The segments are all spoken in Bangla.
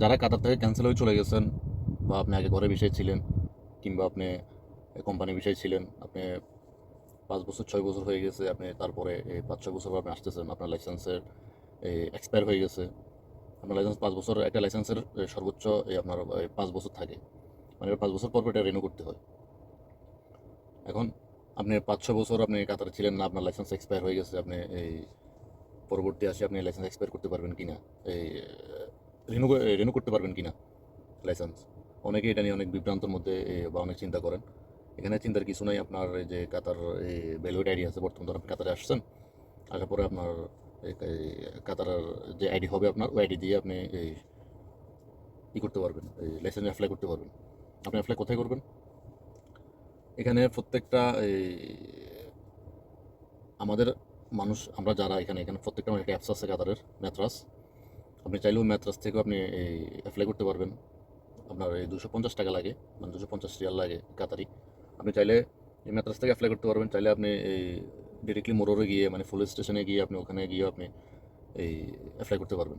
যারা কাতার থেকে ক্যান্সেল হয়ে চলে গেছেন বা আপনি আগে ঘরে বিষয় ছিলেন কিংবা আপনি কোম্পানি বিষয় ছিলেন, আপনি পাঁচ বছর, ছয় বছর হয়ে গেছে, আপনি তারপরে এই পাঁচ, ছয় বছর আপনি আসতেছেন, আপনার লাইসেন্সের এক্সপায়ার হয়ে গেছে, আপনার লাইসেন্স পাঁচ বছর, একটা লাইসেন্সের সর্বোচ্চ এই আপনার পাঁচ বছর থাকে। মানে পাঁচ বছর পর পর এটা রিনিউ করতে হয়। এখন আপনি পাঁচ ছ বছর আপনি কাতারে ছিলেন না, আপনার লাইসেন্স এক্সপায়ার হয়ে গেছে, আপনি এই পরবর্তী আসে আপনি লাইসেন্স এক্সপায়ার করতে পারবেন কি না এই রিনিউ রিনিউ করতে পারবেন কি না লাইসেন্স অনেকে এটা নিয়ে অনেক বিভ্রান্তর মধ্যে বা অনেক চিন্তা করেন। এখানে চিন্তার কিছু নাই। আপনার যে কাতার এই ভ্যালুড আইডি আছে, বর্তমান আপনি কাতারে আসছেন। আসার পরে আপনার কাতারের যে আইডি হবে আপনার, ওই আইডি দিয়ে আপনি এই ই করতে পারবেন। এই লাইসেন্স অ্যাপ্লাই করতে পারবেন। আপনি অ্যাপ্লাই কোথায় করবেন? এখানে প্রত্যেকটা আমাদের মানুষ, আমরা যারা এখানে এখানে প্রত্যেকটা একটা অ্যাপস আছে কাতারের ম্যাথরাস আপনি চাইলেও ম্যাথরাস থেকেও আপনি এই অ্যাপ্লাই করতে পারবেন। আপনার এই দুশো পঞ্চাশ টাকা লাগে মানে দুশো পঞ্চাশ রিয়াল লাগে কাতারি। আপনি চাইলে এই ম্যাথ্রাস থেকে অ্যাপ্লাই করতে পারবেন। চাইলে আপনি এই ডিরেক্টলি মোড়রে গিয়ে মানে ফুল স্টেশনে গিয়ে আপনি ওখানে গিয়ে আপনি এই অ্যাপ্লাই করতে পারবেন।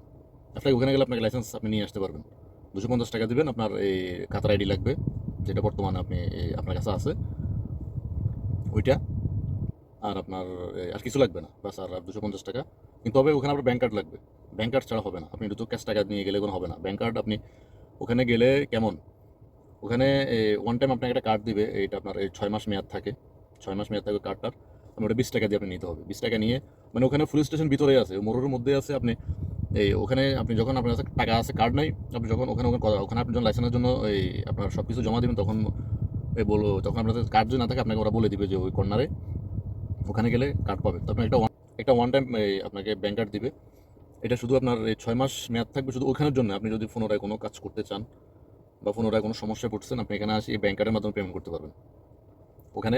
অ্যাপ্লাই ওখানে গেলে আপনাকে লাইসেন্স আপনি নিয়ে আসতে পারবেন। দুশো পঞ্চাশ টাকা দেবেন, আপনার এই কাতার আইডি লাগবে, যেটা বর্তমানে আপনি আপনার কাছে আছে। ওইটা, আর আপনার আর কিছু লাগবে না। বাস, আর দুশো পঞ্চাশ টাকা। কিন্তু তবে ওখানে আপনার ব্যাংক কার্ড লাগবে। ব্যাংক কার্ড ছাড়া হবে না। আপনি দুটো ক্যাশ টাকা নিয়ে গেলে কোনো হবে না। ব্যাংক কার্ড আপনি ওখানে গেলে কেমন? ওখানে ওয়ান টাইম আপনাকে একটা কার্ড দিবে, এইটা আপনার এই ছয় মাস মেয়াদ থাকে। ছয় মাস মেয়াদ থাকে কার্ডটার আপনি ওটা বিশ টাকা দিয়ে আপনি নিতে হবে। বিশ টাকা নিয়ে মানে ওখানে ফুল স্টেশন ভিতরে আছে। মোড়ের মধ্যে আছে আপনি এই ওখানে আপনি যখন আপনার কাছে টাকা আছে কার্ড নাই, আপনি যখন ওখানে ওখানে ওখানে আপনি যখন লাইসেন্সের জন্য এই আপনার সব কিছু জমা দেবেন, তখন এই বলো তখন আপনার কার্ড যদি না থাকে, আপনাকে ওরা বলে দিবে যে ওই কর্নারে ওখানে গেলে কার্ড পাবেন তো আপনার একটা one- একটা ওয়ান টাইম আপনাকে ব্যাংক কার্ড দিবে। এটা শুধু আপনার এই ছয় মাস মেয়াদ থাকবে শুধু ওখানের জন্য, আপনি যদি পুনরায় কোনো কাজ করতে চান বা পুনরায় কোনো সমস্যায় পড়ছেন আপনি এখানে আসি এই ব্যাংক কার্ডের মাধ্যমে পেমেন্ট করতে পারবেন। ওখানে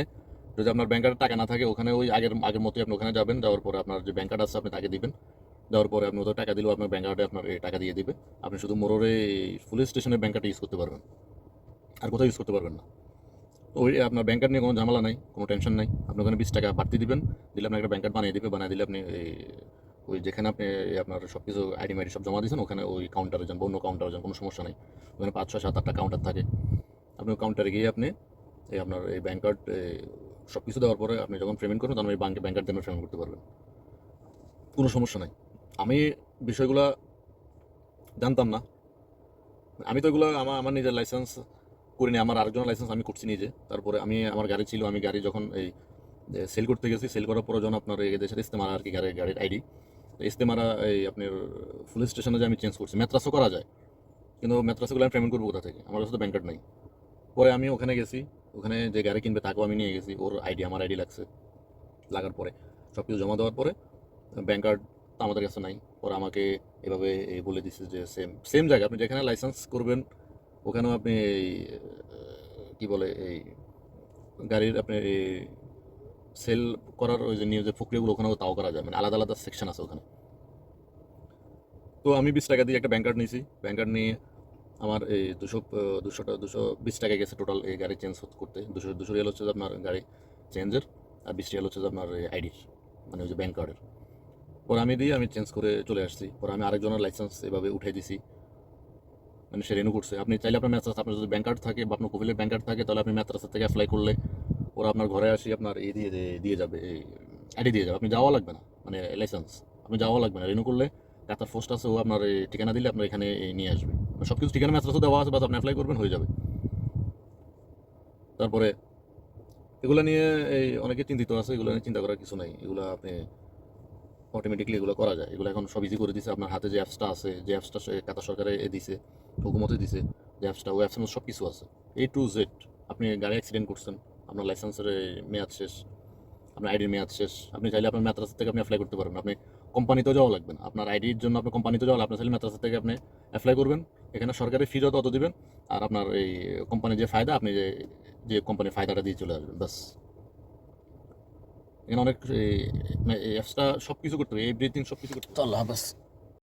যদি আপনার ব্যাংক টাকা না থাকে, ওখানে ওই আগের আগের মতোই আপনি ওখানে যাবেন, যাওয়ার পরে আপনার যে ব্যাংক কার্ড আছে আপনি তাকে দিবেন। দেওয়ার পরে আপনি ওদের টাকা দিলেও আপনার ব্যাংক কার্ডে আপনার টাকা দিয়ে দিবে। আপনি শুধু মোড়রে পুলিশ স্টেশনের ব্যাংক কার্ডটা ইউজ করতে পারবেন। আর কোথাও ইউজ করতে পারবেন না। ওই আপনার ব্যাংক কার্ড নিয়ে কোনো ঝামেলা নাই, কোনো টেনশন নাই। আপনি ওখানে বিশ টাকা বাড়তি দিবেন, দিলে আপনার একটা ব্যাংক কার্ড বানিয়ে দিবে, বানিয়ে দিলে আপনি ওই যেখানে আপনি আপনার সব কিছু আইডি মাইডি সব জমা দিয়েছেন, ওখানে ওই কাউন্টারে যান বা অন্য কাউন্টারে যান, কোনো সমস্যা নেই। ওখানে পাঁচ, ছয়, সাত, আটটা কাউন্টার থাকে। আপনি ওই কাউন্টারে গিয়ে আপনি এই আপনার এই ব্যাংক কার্ড সব কিছু দেওয়ার পরে আপনি যখন পেমেন্ট করবেন, তখন ওই ব্যাংকে ব্যাঙ্ক কার্ড দিয়ে পেমেন্ট করতে পারবেন। কোনো সমস্যা নাই। আমি বিষয়গুলো জানতাম না। আমি তো এগুলো আমার আমার নিজের লাইসেন্স করিনি, আমার আরেকজনের লাইসেন্স আমি করছি নিজে। তারপরে আমি, আমার গাড়ি ছিল, আমি গাড়ি যখন এই সেল করতে গেছি সেল করার পরে যখন আপনার এই দেশের ইস্তেমারা আর কি গাড়ির গাড়ির আইডি ইস্তেমারা এই আপনার ফুল স্টেশনে যে আমি চেঞ্জ করছি ম্যাত্রাসও করা যায় কিন্তু ম্যাত্রাসগুলো আমি পেমেন্ট করব কোথা থেকে আমার কাছে তো ব্যাংক কার্ড নেই পরে আমি ওখানে গেছি ওখানে যে গাড়ি কিনবে তাকেও আমি নিয়ে গেছি ওর আইডি আমার আইডি লাগছে লাগার পরে সব কিছু জমা দেওয়ার পরে ব্যাংক কার্ড তো আমাদের কাছে নাই পরে আমাকে এভাবে বলে দিচ্ছে যে সেম সেম জায়গা আপনি যেখানে লাইসেন্স করবেন ওখানেও আপনি এই কী বলে এই গাড়ির আপনি সেল করার ওই যে নিয়ে যে প্রক্রিয়াগুলো ওখানেও তাও করা যায়। মানে আলাদা আলাদা সেকশন আছে ওখানে। তো আমি বিশ টাকা দিয়ে একটা ব্যাংক কার্ড নিয়েছি। ব্যাংক কার্ড নিয়ে আমার এই দুশো দুশো দুশো বিশ টাকা গেছে টোটাল এই গাড়ি চেঞ্জ করতে। দুশো দুশো রিয়াল হচ্ছে আপনার গাড়ি চেঞ্জের আর বিশ রিয়াল হচ্ছে আপনার আইডির মানে ওই যে ব্যাংক কার্ডের পরে আমি দিয়ে আমি চেঞ্জ করে চলে আসছি। পরে আমি আরেকজনের লাইসেন্স এভাবে উঠে দিছি। মানে সে রেনু করছে। আপনি চাইলে আপনার ম্যাথরাস আপনার যদি ব্যাংক কার্ড থাকে বা আপনার কোভিলের ব্যাংক কার্ড থাকে, তাহলে আপনি ম্যাথরাস থেকে অ্যাপ্লাই করলে ওরা আপনার ঘরে আসি আপনার এই দিয়ে দিয়ে- যাবে, এই আইডি দিয়ে যাবে। আপনি যাওয়া লাগবে না মানে লাইসেন্স আপনি যাওয়া লাগবে না। রেনু করলে কাতার পোস্ট আছে, ও আপনার এই ঠিকানা দিলে আপনার এখানে নিয়ে আসবে। সব কিছু ঠিকানা ম্যাথরাসও দেওয়া আছে বাস আপনি অ্যাপ্লাই করবেন, হয়ে যাবে। তারপরে এগুলো নিয়ে এই অনেকে চিন্তিত আছে, এগুলো নিয়ে চিন্তা করার কিছু নাই। এগুলো আপনি অটোমেটিকলি এগুলো করা যায়। এগুলো এখন সব ইজি করে দিছে। আপনার হাতে যে অ্যাপসটা আছে, যে অ্যাপসটা কাতার সরকারে এ দিছে হুকুমতে দিছে, যে অ্যাপসটা ওই অ্যাপসের মধ্যে সব কিছু আছে। এ টু জেড আপনি গাড়ি অ্যাক্সিডেন্ট করছেন আপনার লাইসেন্সের মেয়াদ শেষ, আপনার আইডির মেয়াদ শেষ, আপনি চাইলে আপনার ম্যাথরাস থেকে আপনি অ্যাপ্লাই করতে পারবেন। আপনি কোম্পানিতেও যাওয়া লাগবে না। আপনার আইডির জন্য আপনি কোম্পানিতে যাওয়া আপনি চাইলে ম্যাথরাস থেকে আপনি অ্যাপ্লাই করবেন। এখানে সরকারি ফি যত অত দিবেন, আর আপনার এই কোম্পানির যে ফায়দা, আপনি যে যে কোম্পানির ফায়দাটা দিয়ে চলে আসবেন, ব্যাস। এখানে অনেক, এই অ্যাপসটা সব কিছু করতে হবে। এভরিথিং সব কিছু করতে হবে। আল্লাহ